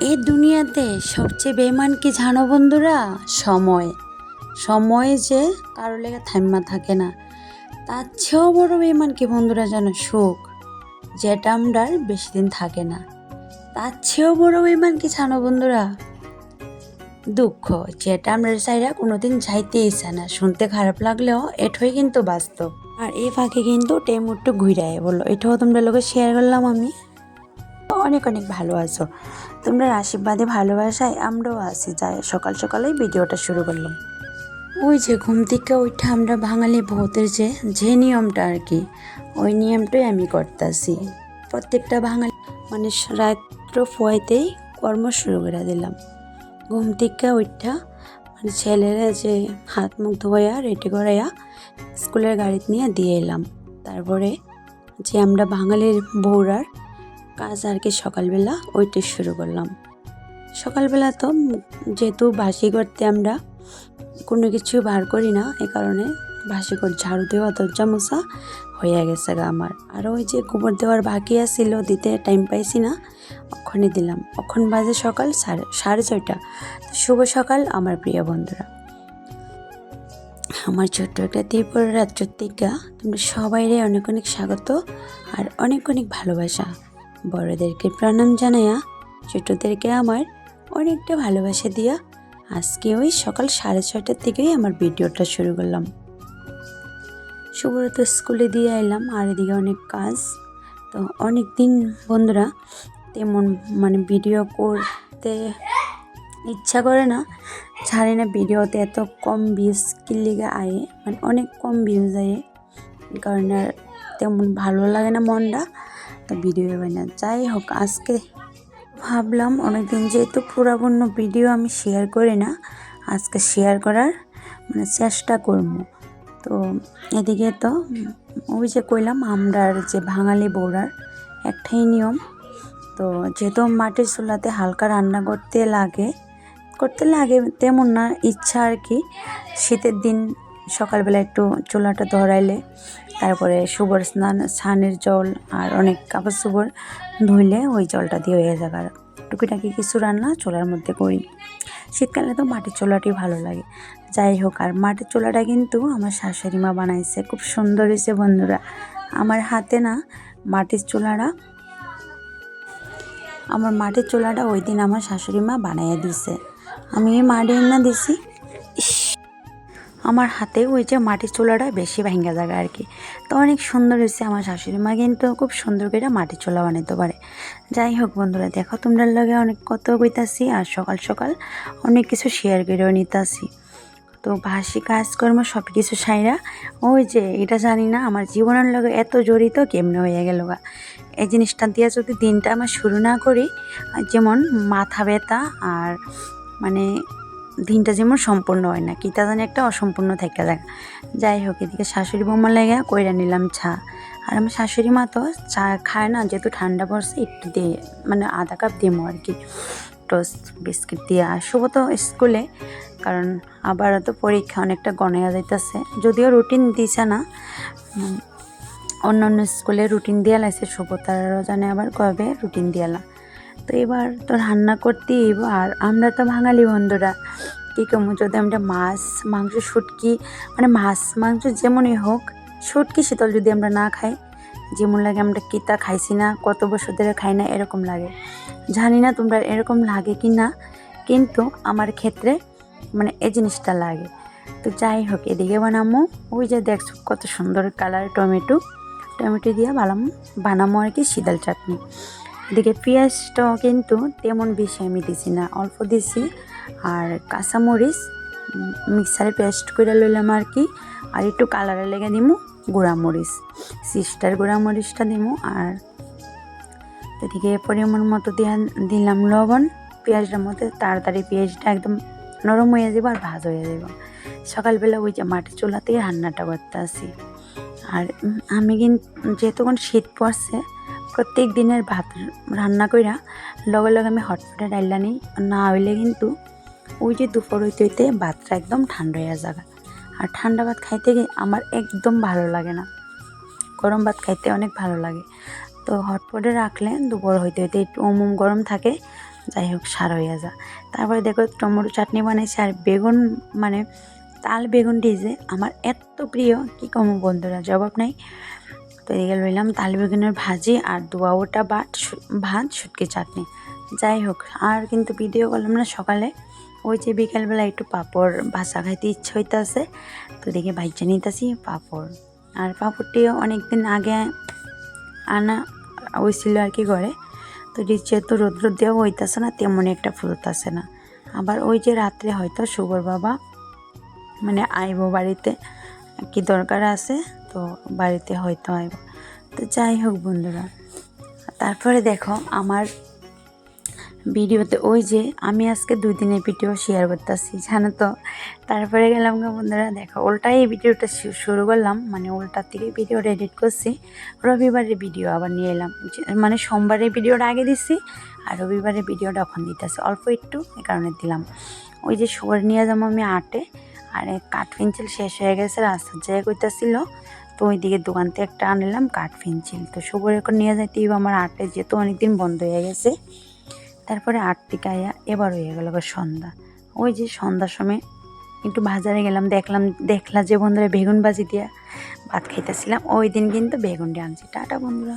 এই দুনিয়াতে সবচেয়ে বেমান কি জানো বন্ধুরা? সময়। সময় যে কারও লেগে থাম্মা থাকে না। তার চেয়েও বড় বেমান কি বন্ধুরা জানো? সুখ, যেটা আমরার বেশি দিন থাকে না। তার চেয়েও বড় বেমান কি জানো বন্ধুরা? দুঃখ, যেটা আমরা চাইরা কোনোদিন যাইতে ইচ্ছা না। শুনতে খারাপ লাগলেও এটাই কিন্তু বাস্তব। আর এই ফাঁকে কিন্তু টেমুট্টু ঘুরায় বলল। এটাও তোমরা লোকে শেয়ার করলাম আমি। অনেক অনেক ভালো আছো। তোমরা আশীর্বাদে, ভালোবাসায় আমরাও আছি। যাই, সকাল সকালেই ভিডিওটা শুরু করলাম। ওই যে ঘুম থেকে ওইটা আমরা বাঙালি ভূতের যে যে নিয়মটা আর কি, ওই নিয়মটাই আমি করতেছি। প্রত্যেকটা বাঙালি মানে রাত্র ফোয়াইতেই কর্ম শুরু করে দিলাম। ঘুম থেকে ওইটা মানে ছেলেরা যে হাত মুখ ধোয়া রেডি করাইয়া স্কুলের গাড়িতে নিয়ে দিয়ে এলাম। তারপরে যে আমরা বাঙালির বউরার কাজ আর কি সকালবেলা ওইটাই শুরু করলাম। সকালবেলা তো যেহেতু বাসি করতে আমরা কোনো কিছু বার করি না, এ কারণে বাসি করে ঝাড়ু দেওয়া দরজা মশা হয়ে গেছে গা আমার। আর ওই যে গোবর দেওয়ার বাকি আছিল, দিতে টাইম পাইছি না, ওখানে দিলাম। ওখান বাজে সকাল সাড়ে সাড়ে ছয়টা। শুভ সকাল আমার প্রিয় বন্ধুরা। আমার ছোট্ট একটা ত্রিপুরা রাজ্য থেকে তোমরা সবাইরে অনেক অনেক স্বাগত আর অনেক অনেক ভালোবাসা। বড়দেরকে প্রণাম জানাইয়া ছোটদেরকে আমার অনেকটা ভালোবাসা দিয়া আজকে ওই সকাল সাড়ে ছয়টার থেকেই আমার ভিডিওটা শুরু করলাম। শুভরত স্কুলে দিয়ে এলাম, আর এদিকে অনেক কাজ। তো অনেক দিন বন্ধুরা তেমন মানে ভিডিও করতে ইচ্ছা করে না, ছাড়ে না ভিডিওতে এত কম ভিউজ কিল্লিগে আয়ে মানে অনেক কম ভিউজ আয়ে। কারণ আর তেমন ভালো লাগে না মনটা। তো ভিডিও না যাই হোক, আজকে ভাবলাম অনেকদিন যেহেতু পুরাপূর্ণ ভিডিও আমি শেয়ার করি না, আজকে শেয়ার করার মানে চেষ্টা করব। তো এদিকে তো ওই যে কইলাম, আমরার যে বাঙালি বৌরার একটাই নিয়ম। তো যেহেতু মাটির চুলাতে হালকা রান্না করতে লাগে করতে লাগে তেমন না, ইচ্ছা আর কি। শীতের দিন সকালবেলা একটু চুলাটা ধরাইলে তারপরে শুভর স্নান, স্নানের জল আর অনেক কাপড় চোপড় ধুইলে ওই জলটা দিয়ে হয়ে যাবে। টুকিটাকি কিছু রান্না চোলার মধ্যে করি। শীতকালে তো মাটির চোলাটি ভালো লাগে। যাই হোক, আর মাটির চোলাটা কিন্তু আমার শাশুড়ি মা বানাইছে। খুব সুন্দর হয়েছে বন্ধুরা। আমার হাতে না মাটির চোলাটা, আমার মাটির চোলাটা ওই দিন আমার শাশুড়ি মা বানাইয়া দিছে। আমি মাটি না দিছি। আমার হাতে ওই যে মাটির চুলাটা বেশি ভাঙ্গা জায়গা আর কি। তো অনেক সুন্দর হয়েছে আমার শাশুড়ি মা কিন্তু খুব সুন্দর করে মাটির চুলা বানাইতে পারে। যাই হোক বন্ধুরা, দেখো তোমরা লগে অনেক কত কইতাছি আর সকাল সকাল অনেক কিছু শেয়ার করেও নিতাছি। তো ভাসি কাজকর্ম সব কিছু সাইরা, ওই যে এটা জানি না, আমার জীবনের লগে এত জড়িত কেমনে হয়ে গেল গা। এই জিনিসটা দিয়ে যদি দিনটা আমার শুরু না করি যেমন মাথা ব্যথা আর মানে দিনটা যেমন সম্পূর্ণ হয় না, কি তা জানি একটা অসম্পূর্ণ থেকে যায় যাই হোক, এদিকে শাশুড়ি বৌমা লেগে কইরা নিলাম চা। আর আমার শাশুড়ি মা তো চা খায় না, যেহেতু ঠান্ডা পড়ছে, একটু দিয়ে মানে আধা কাপ দিমো আর কি, টোস্ট, বিস্কিট দিয়ে। শুভ তো স্কুলে, কারণ আবার তো পরীক্ষা অনেকটা গণাইয়া যাইতেছে। যদিও রুটিন দিছে না অন্য অন্য স্কুলে রুটিন দিয়া লাগছে শুভ তারাও জানে আবার কবে রুটিন দিয়ালা তো এবার তো রান্না করতেই আর আমরা তো বাঙালি বন্ধুরা। কী কমু যদি আমরা মাছ, মাংস, শুটকি মানে মাছ, মাংস যেমনই হোক, শুটকি শীতল যদি আমরা না খাই, যেমন লাগে আমরা কিতা খাইছি না, কত বছর ধরে খাই না, এরকম লাগে। জানি না তোমরা এরকম লাগে কি না, কিন্তু আমার ক্ষেত্রে মানে এই জিনিসটা লাগে। তো যাই হোক, এদিকে বানামো। ওই যে দেখছ কত সুন্দর কালার টমেটো। টমেটো দিয়ে বানামো বানামো আর কি শীতল চাটনি। এদিকে পেঁয়াজটাও কিন্তু তেমন বেশি আমি দিছি না, অল্প দিছি। আর কাঁচামরিচ মিক্সারে পেস্ট করে লইলাম আর কি। আর একটু কালারে লেগে দিমু, গুঁড়ামরিচ, সিস্টার গুঁড়ামরিচটা দিমু। আর এদিকে পরিমাণ মতো দিয়া দিলাম লবণ। পেঁয়াজটার মধ্যে তাড়াতাড়ি পেঁয়াজটা একদম নরম হয়ে যাব আর ভাজ হয়ে যাব। সকালবেলা ওই যে মাটির চুলাতেই রান্নাটা করতে আসি আর আমি কিন্তু যেহেতুক্ষণ শীত পড়ছে প্রত্যেক দিনের ভাত রান্না কইরা লগে লগে আমি হটপটে ডাইলা নিই। না হইলে কিন্তু ওই যে দুপুর হইতে হইতে ভাতটা একদম ঠান্ডা হয়ে যাবে। আর ঠান্ডা ভাত খাইতে গিয়ে আমার একদম ভালো লাগে না। গরম ভাত খাইতে অনেক ভালো লাগে। তো হটপটে রাখলে দুপুর হইতে হইতে একটু উম গরম থাকে, যাই হোক সার হইয়া যা তারপরে দেখো টমেটো চাটনি বানাইছে আর বেগুন মানে তাল বেগুনটি যে আমার এত প্রিয়, কী কম বন্ধুরা, জবাব নাই। তো এদিকে লইলাম তাল বেগুনের ভাজি আর দোয়াওটা বাট শু- ভাত, শুটকি, চাটনি। যাই হোক, আর কিন্তু ভিডিও করলাম না সকালে। ওই যে বিকালবেলা একটু পাঁপড় ভাজা খাইতে ইচ্ছা হইতাছে, তো দেখে ভাইজা নিতেছি পাঁপড়। আর পাঁপড়টিও অনেকদিন আগে আনা হয়েছিল আর কি ঘরে, তো যেহেতু রোদ্র দেওয়া হইতাছে না, তেমন একটা ফুরোতাছে না। আবার ওই যে রাত্রে হয়তো শুভর বাবা মানে আইব বাড়িতে কি দরকার আছে তো বাড়িতে হয়তো আইব তো যাই হোক বন্ধুরা, তারপরে দেখো আমার ভিডিওতে ওই যে আমি আজকে দুই দিনের ভিডিও শেয়ার করতেছি, জানো তো? তারপরে গেলাম গো বন্ধুরা, দেখো উল্টাই এই ভিডিওটা শুরু করলাম মানে উল্টার থেকে ভিডিওটা এডিট করছি, রবিবারের ভিডিও আবার নিয়ে এলাম মানে সোমবারের ভিডিওটা আগে দিচ্ছি আর রবিবারের ভিডিওটা এখন দিতেছি, অল্প একটু এই কারণে দিলাম। ওই যে শুয়ার নিয়ে যাব আমি আটে আর কাঠ পেন্সিল শেষ হয়ে গেছে, রাস্তার জায়গা করতেছিল তো ওই দিকে দোকান থেকে একটা আনলাম কাঠ পেন্সিল। তো শুভর এখন নিয়ে যাইতে আমার আটে যেহেতু অনেকদিন বন্ধ হয়ে গেছে। তারপরে আট থেকে আয়া এবার হয়ে গেল সন্ধ্যা। ওই যে সন্ধ্যার সময় একটু বাজারে গেলাম, দেখলাম, দেখলা যে বন্ধুরা বেগুন বাজি দিয়া ভাত খাইতেছিলাম, ওই দিন কিন্তু বেগুনটি আনছি। টাটা বন্ধুরা।